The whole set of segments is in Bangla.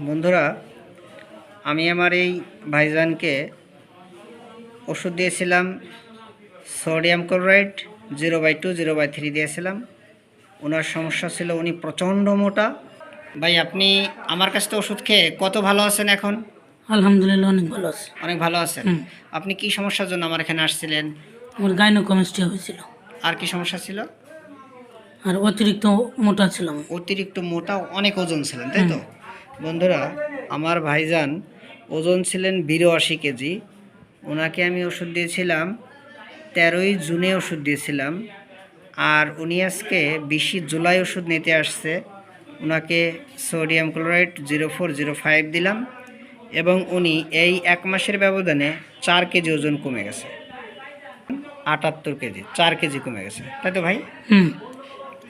বন্ধুরা আমি আমার এই ভাইজানকে ওষুধ দিয়েছিলাম sodium chloride zero by two zero by three দিয়েছিলাম। ওনার সমস্যা ছিল উনি প্রচণ্ড মোটা। ভাই আপনি আমার কাছ থেকে ওষুধ খেয়ে কত ভালো আছেন এখন? আলহামদুলিল্লাহ অনেক ভালো আছে। অনেক ভালো আছেন? আপনি কি সমস্যার জন্য আমার এখানে আসছিলেন? আমার গাইনোকমিস্ট্রি হয়েছিল। আর কি সমস্যা ছিল? আর অতিরিক্ত মোটা ছিলাম। অতিরিক্ত মোটা অনেক ওজন ছিলেন তাই তো? বন্ধুরা আমার ভাইজান ওজন ছিলেন বিরাশি কেজি। ওনাকে আমি ওষুধ দিয়েছিলাম তেরোই জুনে ওষুধ দিয়েছিলাম। আর উনি আজকে বিশে জুলাই ওষুধ নিতে আসছে। ওনাকে sodium chloride zero four zero five দিলাম এবং উনি এই এক মাসের ব্যবধানে চার কেজি ওজন কমে গেছে। আটাত্তর কেজি চার কেজি কমে গেছে। তাই তো ভাই? হুম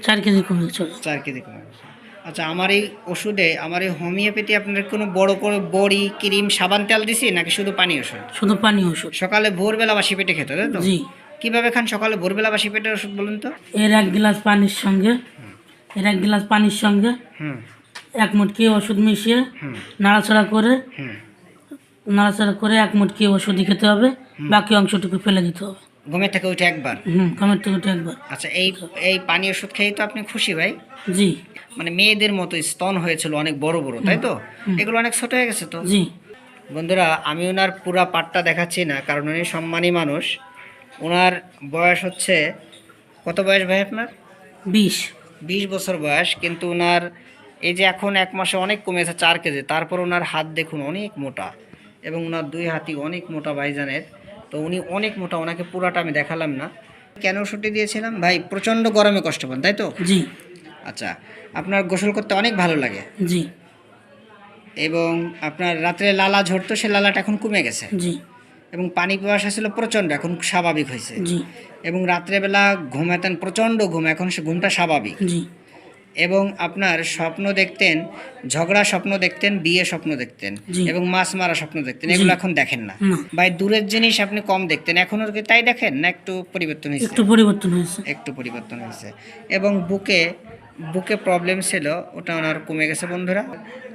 চার কেজি কমে গেছে। চার কেজি কমে গেছে। আচ্ছা আমার এই ওষুধে আমার এই হোমিওপ্যাথি আপনার কোনো বড় করে বড়ি ক্রিম সাবান তেল দিছি নাকি শুধু পানি ওষুধ? শুধু পানি ওষুধ। সকালে ভোরবেলা বাসি পেটে খেতে তাই তো? জি। কীভাবে খান সকালে ভোরবেলা বাসি পেটের ওষুধ বলুন তো? এর এক গ্লাস পানির সঙ্গে এর এক গ্লাস পানির সঙ্গে হুম। এক মুটকি ওষুধ মিশিয়ে হুম। নাড়াচাড়া করে হুম। নাড়াচাড়া করে এক মুটকি ওষুধই খেতে হবে বাকি অংশটুকু ফেলে দিতে হবে। ঘুমের থেকে উঠে একবার? হুম কমের থেকে উঠে একবার। আচ্ছা এই এই পানি ওষুধ খেয়ে তো আপনি খুশি ভাই? জি। মানে মেয়েদের মতো স্তন হয়েছিল অনেক বড় বড় তাই তো? এগুলো অনেক ছোট হয়ে গেছে তো? জি। বন্ধুরা আমি ওনার পুরা পাটটা দেখাচ্ছি না কারণ উনি সম্মানী মানুষ। ওনার বয়স হচ্ছে কত বয়স ভাই আপনার? বিশ। বিশ বছর বয়স কিন্তু ওনার এই যে এখন এক মাসে অনেক কমেছে চার কেজি তারপর ওনার হাত দেখুন অনেক মোটা এবং ওনার দুই হাতি অনেক মোটা ভাইজানের। তো উনি অনেক মোটা ওনাকে পুরাটা আমি দেখালাম না। কেন ওষুধটি দিয়েছিলাম? ভাই প্রচণ্ড গরমে কষ্ট পান তাই তো? জি। আচ্ছা আপনার গোসল করতে অনেক ভালো লাগে। জি। এবং আপনার রাত্রে লালা ঝরতো সে লালাটা এখন কমে গেছে। জি। এবং পানি পিপাসা ছিল প্রচণ্ড এখন স্বাভাবিক হয়েছে। জি। এবং রাত্রেবেলা ঘুমাতেন প্রচণ্ড ঘুম এখন সে ঘুমটা স্বাভাবিক। জি। এবং আপনার স্বপ্ন দেখতেন ঝগড়া স্বপ্ন দেখতেন বিয়ে স্বপ্ন দেখতেন এবং মাছ মারা স্বপ্ন দেখতেন এগুলো এখন দেখেন না। বা ভাই দূরের জিনিস আপনি কম দেখতেন এখনও কি তাই দেখেন না একটু পরিবর্তন হয়েছে? একটু পরিবর্তন হয়েছে। একটু পরিবর্তন হয়েছে। এবং বুকে বুকে প্রবলেম ছিল ওটা ওনার কমে গেছে বন্ধুরা।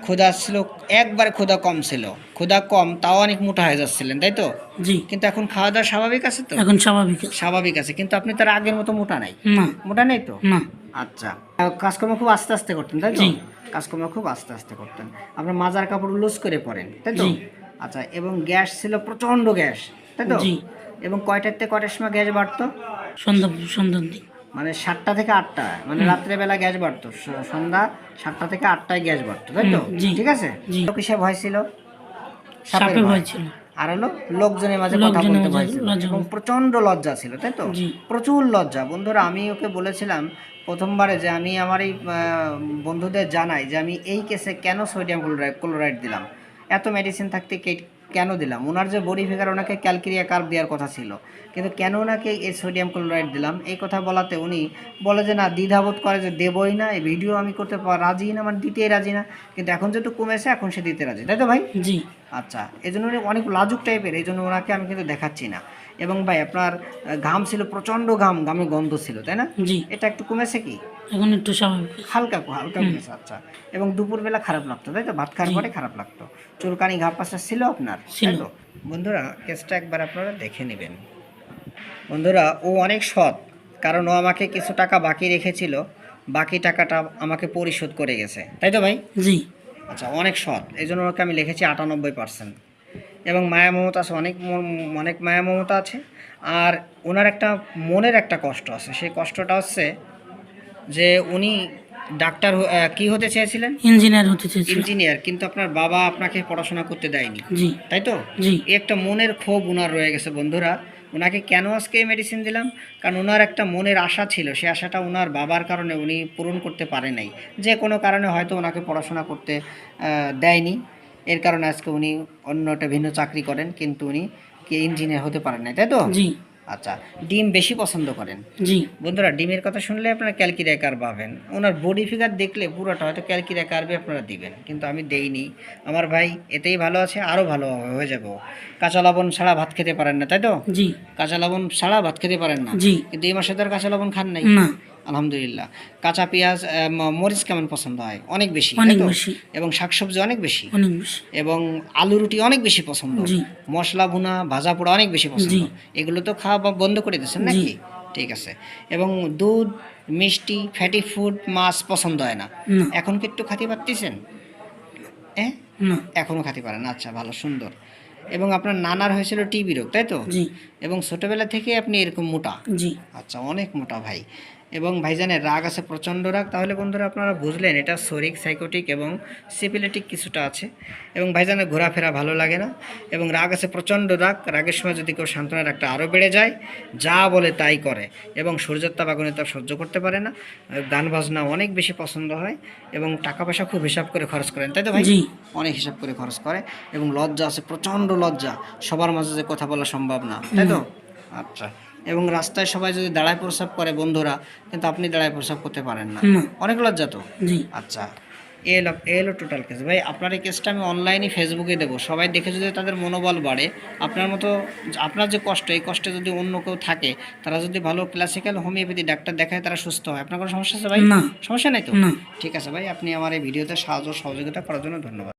ক্ষুধা ছিল একবার ক্ষুধা কম ছিল। ক্ষুধা কম তাও অনেক মোটা হয়ে যাচ্ছিলেন তাই তো? জি। কিন্তু এখন খাওয়া দাওয়া স্বাভাবিক আছে তো? এখন স্বাভাবিক স্বাভাবিক আছে কিন্তু আপনি তার আগের মতো মোটা নাই? না। মোটা নেই তো? না। আচ্ছা। কাজকর্ম খুব আস্তে আস্তে করতেন তাই তো? জি। কাজকর্ম খুব আস্তে আস্তে করতেন। আপনার মাজার কাপড় লুজ করে পরেন তাই তো? জি। আচ্ছা এবং গ্যাস ছিল প্রচণ্ড গ্যাস তাই তো? জি। এবং কয়টার থেকে কয়টার সময় গ্যাস বাড়তো? সন্ধ্যা সন্ধ্যার দিক। মানে সাতটা থেকে আটটা মানে রাত্রেবেলা গ্যাস বাড়তো। সন্ধ্যা সাতটা থেকে আটটায় গ্যাস বাড়তো তাই তো? ঠিক আছে? কিসে ভয় ছিল সাপে ভয়। ছিল। আর হলো লোকজনের মাঝে কথা বলতে মাঝে ভয় ছিল লজ্জা এবং প্রচণ্ড লজ্জা ছিল তাই তো? প্রচুর লজ্জা। বন্ধুরা আমি ওকে বলেছিলাম প্রথমবারে যে আমি আমার এই বন্ধুদের জানাই যে আমি এই কেসে কেন সোডিয়াম ক্লোরাইড ক্লোরাইড দিলাম? এত মেডিসিন থাকতে কে- কেন দিলাম? ওনার যে বডি ফিগার ওনাকে ক্যালকেরিয়া কার্ভ দেওয়ার কথা ছিল। কিন্তু কেন ওনাকে এই সোডিয়াম ক্লোরাইড দিলাম? এই কথা বলাতে উনি বলে যে না দ্বিধাবোধ করে যে দেবই না এই ভিডিও আমি করতে রাজি না মানে দিতেই রাজি না। কিন্তু এখন যেহেতু কমেছে এখন সে দিতে রাজি। তাই তো ভাই? জি। আচ্ছা এই জন্য উনি অনেক লাজুক টাইপের এই জন্য ওনাকে আমি কিন্তু দেখাচ্ছি না। এবং ভাই আপনার ঘাম ছিল প্রচণ্ড ঘাম ঘামে গন্ধ ছিল তাই না? জি। এটা একটু কমেছে কি? এখন একটু স্বাভাবিক। হালকা হালকা কমেছে আচ্ছা। এবং দুপুরবেলা খারাপ লাগতো তাই তো? ভাত খাওয়ার পরে খারাপ লাগতো। চুলকানি ঘা পাশা ছিল আপনার? ছিল। বন্ধুরা কেসটা একবার আপনারা দেখে নেবেন। বন্ধুরা ও অনেক সৎ কারণ ও আমাকে কিছু টাকা বাকি রেখেছিল। বাকি টাকাটা আমাকে পরিশোধ করে গেছে। তাই তো ভাই? জি। আচ্ছা অনেক সৎ। এই জন্য ওকে আমি লিখেছি আটানব্বই পার্সেন্ট এবং মায়া মমতা আছে অনেক অনেক মায়া মমতা আছে। আর ওনার একটা মনের একটা কষ্ট আছে। সেই কষ্টটা হচ্ছে যে উনি ডাক্তার কি হতে চেয়েছিলেন? ইঞ্জিনিয়ার হতে চেয়েছিল ইঞ্জিনিয়ার কিন্তু আপনার বাবা আপনাকে পড়াশোনা করতে দেয়নি। জি। তাই তো? জি। একটা মনের ক্ষোভ ওনার রয়ে গেছে বন্ধুরা। ওনাকে কেন আজকে মেডিসিন দিলাম? কারণ ওনার একটা মনের আশা ছিল সে আশাটা ওনার বাবার কারণে উনি পূরণ করতে পারে নাই। যে কোনো কারণে হয়তো ওনাকে পড়াশোনা করতে দেয়নি। এর কারণে আজকে উনি অন্য একটা ভিন্ন চাকরি করেন কিন্তু উনি কি ইঞ্জিনিয়ার হতে পারেন নাই তাই তো? জি। আচ্ছা ডিম বেশি পছন্দ করেন? জি। বন্ধুরা ডিমের কথা শুনলে আপনারা ক্যালকিরিয়া কার পাবেন। ওনার বডি ফিগার দেখলে পুরোটা হয়তো ক্যালকিরিয়া কারবে আপনারা দিবেন কিন্তু আমি দেইনি। আমার ভাই এতেই ভালো আছে আরও ভালো হয়ে যাব কাঁচা লবণ ছাড়া ভাত খেতে পারেন না তাই তো? জি। কাঁচা লবণ ছাড়া ভাত খেতে পারেন না। জি। কিন্তু এই মাসে তো আর কাঁচা লবণ খান নাই। না। আলহামদুলিল্লাহ। কাঁচা পেঁয়াজ মরিচ কেমন পছন্দ হয়? অনেক বেশি এবং শাকসবজি অনেক বেশি। এবং আলু রুটি অনেক বেশি পছন্দ। মশলা ভুনা ভাজা পোড়া অনেক বেশি পছন্দ। এগুলো তো খাওয়া বন্ধ করে দিচ্ছেন নাকি? ঠিক আছে। এবং দুধ মিষ্টি ফ্যাটি ফুড মাছ পছন্দ হয় না। এখন কি একটু খাতে পারতেছেন হ্যাঁ না। এখনও খাতে পারেন আচ্ছা ভালো সুন্দর। এবং আপনার নানার হয়েছিল টিবি রোগ তাই তো? জি। এবং ছোটবেলা থেকে আপনি এরকম মোটা? জি। আচ্ছা অনেক মোটা ভাই। এবং ভাইজানের রাগ আছে প্রচণ্ড রাগ তাহলে বন্ধুরা আপনারা বুঝলেন এটা শরিক সাইকোটিক এবং সিপিলেটিক কিছুটা আছে। এবং ভাইজানের ঘোরাফেরা ভালো লাগে না। এবং রাগ আছে প্রচণ্ড রাগ রাগের সময় যদি কেউ সান্ত্বনা রাগটা আরও বেড়ে যায় যা বলে তাই করে এবং সূর্যের তাপ আগুনে তাপ সহ্য করতে পারে না গান বাজনা অনেক বেশি পছন্দ হয় এবং টাকা পয়সা খুব হিসাব করে খরচ করেন তাই তো ভাই? অনেক হিসাব করে খরচ করে এবং লজ্জা আছে প্রচণ্ড লজ্জা সবার মাঝে যে কথা বলা সম্ভব না তাই তো? আচ্ছা। এবং রাস্তায় সবাই যদি দাঁড়ায় প্রস্রাব করে বন্ধুরা কিন্তু আপনি দাঁড়ায় প্রস্রাব করতে পারেন না। অনেক লজ্জা তো? আচ্ছা এলো এ এলো টোটাল কেস ভাই আপনার এই কেসটা আমি অনলাইনে ফেসবুকে দেবো। সবাই দেখে যদি তাদের মনোবল বাড়ে আপনার মতো আপনার যে কষ্ট এই কষ্টে যদি অন্য কেউ থাকে তারা যদি ভালো ক্লাসিক্যাল হোমিওপ্যাথি ডাক্তার দেখায় তারা সুস্থ হয়। আপনার কোনো সমস্যা আছে ভাই? না। সমস্যা নাই তো? ঠিক আছে ভাই আপনি আমার এই ভিডিওতে সাহায্য সহযোগিতা করার জন্য ধন্যবাদ।